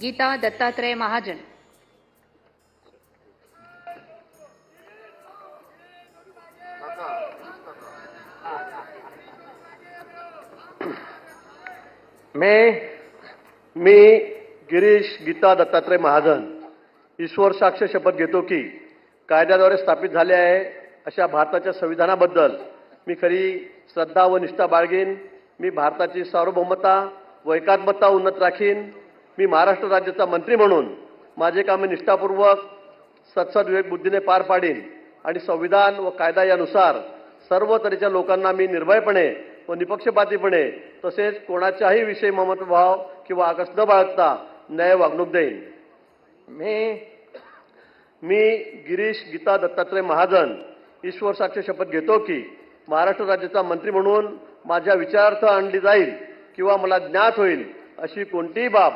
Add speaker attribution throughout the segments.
Speaker 1: गीता दत्तात्रय महाजन.
Speaker 2: मी मी गिरीश गीता दत्तात्रय महाजन. ईश्वर साक्ष शपथ घेतो की कायद्याद्वारे स्थापित झाले आहे अशा भारताच्या संविधानाबद्दल मी खरी श्रद्धा व निष्ठा बाळगीन. मी भारताची सार्वभौमता व एकात्मता उन्नत राखीन. मी महाराष्ट्र राज्याचा मंत्री म्हणून माझे कामे निष्ठापूर्वक सत्सद विवेक बुद्धीने पार पाडीन आणि संविधान व कायदा यानुसार सर्व तऱ्हेच्या लोकांना मी निर्भयपणे व निपक्षपातीपणे तसेच कोणाच्याही विषयी ममत्वभाव किंवा आकस न बाळगता न्याय वागणूक देईन. मी मी गिरीश गीता दत्तात्रय महाजन ईश्वर साक्ष शपथ घेतो की महाराष्ट्र राज्याचा मंत्री म्हणून माझ्या विचारार्थ आणली जाईल किंवा मला ज्ञात होईल अशी कोणतीही बाब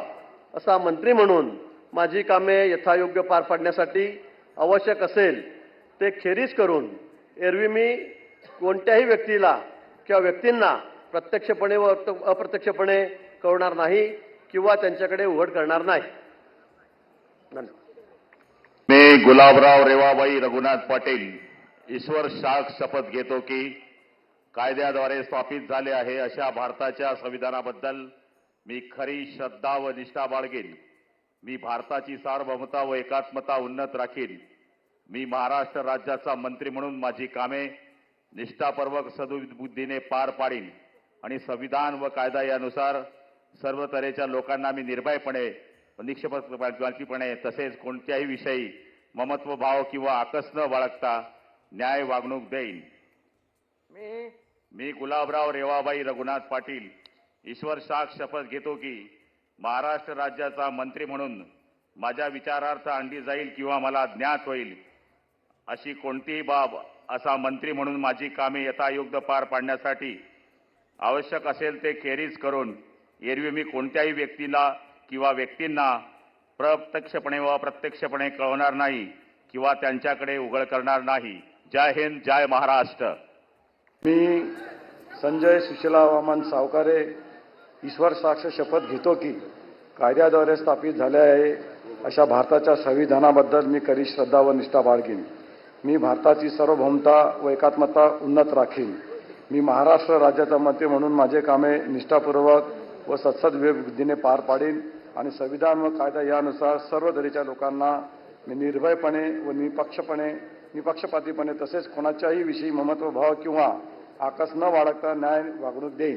Speaker 2: असा मंत्री म्हणून माझी कामे यथायोग्य पार पाडण्यासाठी आवश्यक असेल ते खेरीज करून एरवी मी कोणत्याही व्यक्तीला किंवा व्यक्तींना प्रत्यक्षपणे व अप्रत्यक्षपणे कळणार नाही किंवा त्यांच्याकडे उघड करणार नाही.
Speaker 3: मी गुलाबराव रेवाबाई रघुनाथ पाटील ईश्वर शाख शपथ घेतो की कायद्याद्वारे स्थापित झाले आहे अशा भारताच्या संविधानाबद्दल मी खरी श्रद्धा व निष्ठा बाळगेन. मी भारताची सार्वभौमता व एकात्मता उन्नत राखीन. मी महाराष्ट्र राज्याचा मंत्री म्हणून माझी कामे निष्ठापूर्वक सदुबुद्धीने पार पाडीन आणि संविधान व कायदा यानुसार सर्व तऱ्हेच्या लोकांना मी निर्भयपणे व निक्षेपणे तसेच कोणत्याही विषयी ममत्व भाव किंवा आकस न बाळगता न्याय वागणूक देईन.
Speaker 2: मी
Speaker 3: मी गुलाबराव रेवाबाई रघुनाथ पाटील. ईश्वर शाख शपथ घेतो की महाराष्ट्र राज्याचा मंत्री म्हणून माझ्या विचारार्थ आणली जाईल किंवा मला ज्ञात होईल अशी कोणतीही बाब असा मंत्री म्हणून माझी कामे यथायोग्य पार पाडण्यासाठी आवश्यक असेल ते खेरीज करून एरवी मी कोणत्याही व्यक्तीला किंवा व्यक्तींना प्रत्यक्षपणे व प्रत्यक्षपणे कळवणार नाही किंवा त्यांच्याकडे उघड करणार नाही. जय हिंद जय महाराष्ट्र.
Speaker 4: मी संजय सुशीला वामन सावकारे ईश्वर साक्ष शपथ घेतो की कायद्याद्वारे स्थापित झाले आहे अशा भारताच्या संविधानाबद्दल मी करी श्रद्धा व निष्ठा बाळगीन. मी भारताची सार्वभौमता व एकात्मता उन्नत राखीन. मी महाराष्ट्र राज्याचा मंत्री म्हणून माझे कामे निष्ठापूर्वक व सत्सद बुद्धीने पार पाडीन आणि संविधान व कायदा यानुसार सर्व दरीच्या लोकांना मी निर्भयपणे व निपक्षपणे निपक्षपातीपणे तसेच कोणाच्याही विषयी ममत्वभाव किंवा आकस न बाळगता न्याय वागणूक देईन.